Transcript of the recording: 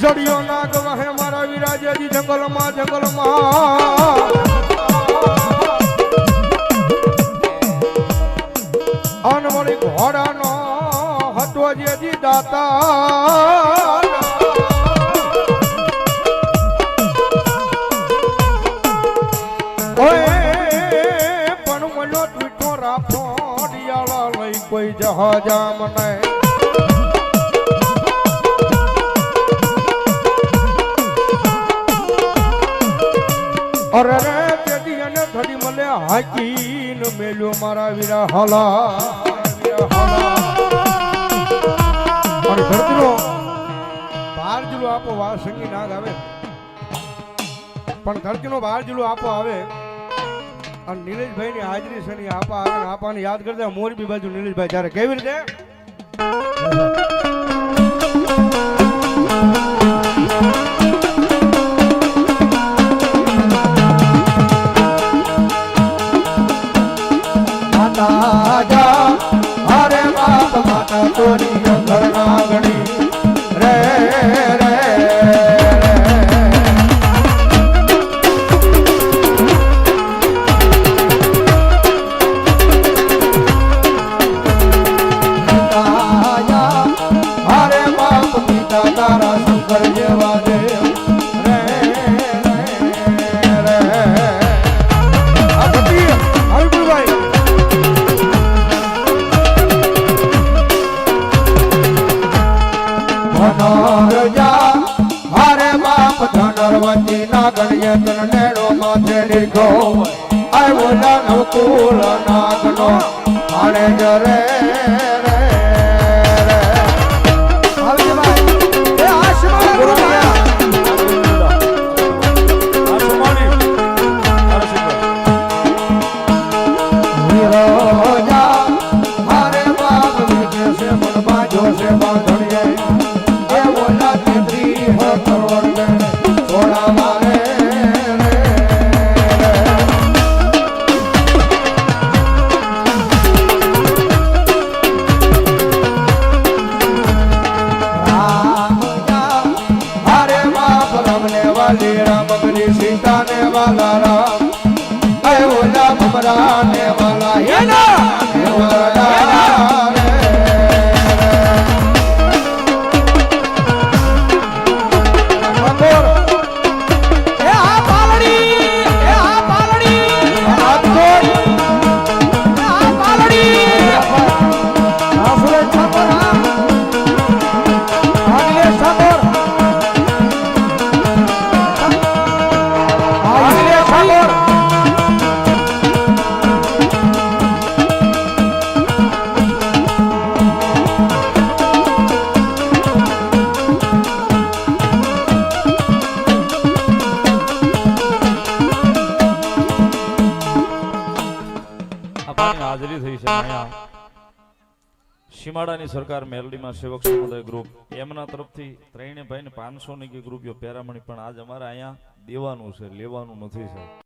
જડિયો નાગ વહે મારા વિરાજેજી જંગલમાં જંગલમાં. અનવળી ઘોડાનો હતો જેજી દાતા પણ મનો મીઠો રાખો દિયાળા લઈ કોઈ જહાજા મને અરે રે તેથી અને થડી મને હાકીન મેલ્યો મારા વીરા હલા. વીરા અને ધરતીનો બાર જુલો આપો વા સંગી નાગ આવે. પણ ધરતીનો બાર જુલો આપો આવે. અને નીલેશભાઈ ની હાજરી છે ની આપા આવે આપાને યાદ કરતા મોરબી બાજુ નીલેશભાઈ જ્યારે કેવી રીતે? Ramana ના ગણ્યતન નેડો માથે લીધો આવ્યો નાનો કુલ નાગનો. આણે જરે સીતા ને વાલા રામ. અય ઓલા ભમરા ને વાલા હેના આપવાની હાજરી થઈ છે. અહીંયા સીમાડાની સરકાર મેલડીમાં સેવક સમુદાય ગ્રુપ એમના તરફથી ત્રણે ભાઈને પાંચસો ની ગ્રુપ પેરામણી પણ આજ અમારે અહીંયા દેવાનું છે, લેવાનું નથી, સાહેબ.